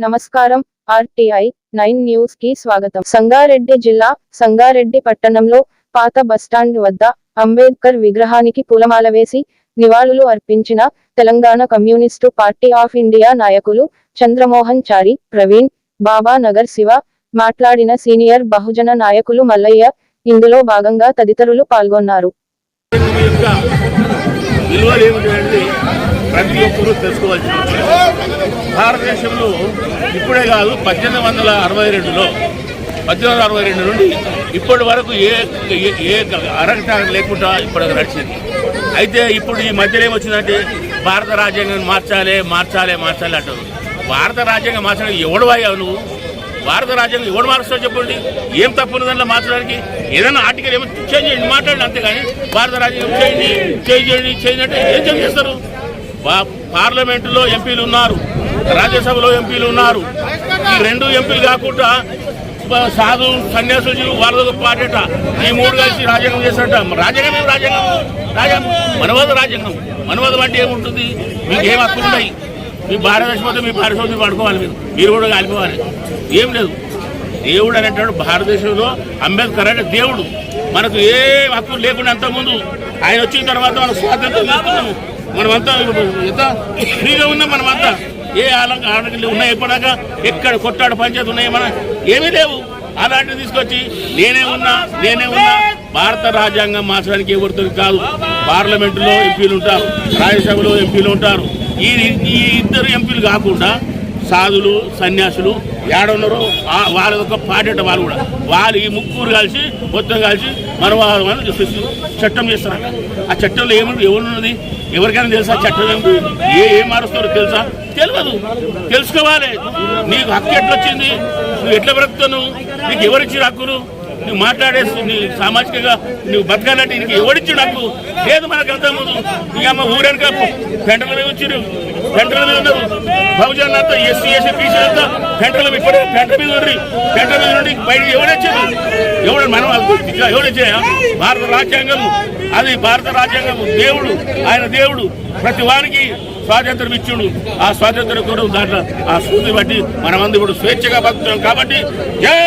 నమస్కారం RTI nine న్యూస్కి స్వాగతం. సంగారెడ్డి జిల్లా సంగారెడ్డి పట్టణంలో పాత బస్టాండ్ వద్ద అంబేద్కర్ విగ్రహానికి పూలమాల వేసి నివాళులు అర్పించిన Telangana communist party of India నాయకులు చంద్రమోహన్ చారి ప్రవీణ్ బాబా నగర్ శివ మాట్లాడిన సీనియర్ బహుజన నాయకులు మల్లయ్య ఇందులో భాగంగా తదితరులు పాల్గొన్నారు. మీ యొక్క ప్రతి ఒక్కరూ తెలుసుకోవాల్సిన భారతదేశంలో ఇప్పుడే కాదు పద్దెనిమిది వందల అరవై రెండులో పద్దెనిమిది వందల అరవై రెండు నుండి ఇప్పటి వరకు ఏ ఏ- ఏ అరగట లేకుండా ఇప్పటికి నడిచింది. అయితే ఇప్పుడు ఈ మధ్యలో ఏమొచ్చిందంటే భారత రాజ్యాంగం మార్చాలి మార్చాలి మార్చాలి అంటారు. భారత రాజ్యాంగం మార్చడానికి ఎవడు అయ్యావు నువ్వు భారత రాజ్యాంగం ఎవడు మారుస్తావు చెప్పండి? ఏం తప్పు ఉంది దాంట్లో మార్చడానికి? ఏదైనా ఆర్టికల్ ఏమో చేంజ్ చేయండి మాట్లాడండి అంతేగాని భారత రాజ్యాంగం చేయండి చేంజ్ చేయండి చేంజ్ అంటే ఏం చేంజ్ చేస్తారు? పార్లమెంటులో ఎంపీలు ఉన్నారు రాజ్యసభలో ఎంపీలు ఉన్నారు. ఈ రెండు ఎంపీలు కాకుండా సాధు సన్యాసులు వాళ్ళతో పాటట ఈ మూడు కలిసి రాజ్యాంగం చేస్తారట రాజ్యాంగం ఏం రాజ్యాంగం? రాజ్యాంగం మనవద రాజ్యాంగం. మనవదం అంటే ఏముంటుంది? మీకు ఏం హక్కులు ఉన్నాయి? మీ భారతదేశం పోతే మీ భారతదేశం పడుకోవాలి మీరు. మీరు కూడా కాలిపోవాలి. ఏం లేదు. దేవుడు అనేటువంటి భారతదేశంలో అంబేద్కర్ అంటే దేవుడు. మనకు ఏ హక్కు లేకుండా అంతకుముందు ఆయన వచ్చిన తర్వాత మనం స్వాతంత్రం తీసుకున్నాము మనమంతా ఎంత ఫ్రీగా ఉన్నాం మనమంతా ఏ ఆలంక ఆడకలు ఉన్నాయి ఎప్పటిదాకా ఎక్కడ కొట్టాడు పంచాయతీ ఉన్నాయి? మన ఏమీ లేవు. అలాంటివి తీసుకొచ్చి నేనే ఉన్నా నేనే ఉన్నా భారత రాజ్యాంగం మార్చడానికి ఎవరితో కాదు. పార్లమెంటులో ఎంపీలు ఉంటారు రాజ్యసభలో ఎంపీలు ఉంటారు. ఈ ఈ ఇద్దరు ఎంపీలు కాకుండా సాధులు సన్యాసులు ఏడున్నారో వాళ్ళ ఒక పాటేట వాళ్ళు కూడా. వాళ్ళు ఈ ముగ్గురు కలిసి మొత్తం కలిసి మనవాదం చట్టం చేస్తున్నారు. ఆ చట్టంలో ఏముంది? ఎవరున్నది? ఎవరికైనా తెలుసా చట్టం ఏమిటి ఏ ఏం మారుస్తారో తెలుసా? తెలియదు. తెలుసుకోవాలి. నీకు హక్కు ఎట్లా వచ్చింది నువ్వు ఎట్లా బ్రతుకుతావు నీకు ఎవరిచ్చిన హక్కులు నువ్వు మాట్లాడే నీ సామాజికంగా నువ్వు బతకాలంటే నీకు ఎవడిచ్చిన హక్కు? లేదు మనకు వెళ్తాము ఇక అమ్మ ఊరనుక పెంటల వచ్చిరు పెంటల మీద ఉన్నారు. బహుజన్ అంతా ఎస్సీ ఎస్సీ బీసీ అంతా పెంటల మీద ఇప్పుడే మీద ఉండి పెంట మీద నుండి బయట ఎవడొచ్చారు ఎవడు మనం ఎవడొచ్చా భారత రాజ్యాంగం అది భారత రాజ్యాంగం దేవుడు ఆయన దేవుడు ప్రతి వారికి స్వాతంత్రం ఇచ్చుడు. ఆ స్వాతంత్రం కూడా దాంట్లో ఆ స్ఫూర్తి బట్టి మనమంది ఇప్పుడు స్వేచ్ఛగా బతుకుతున్నాం కాబట్టి జై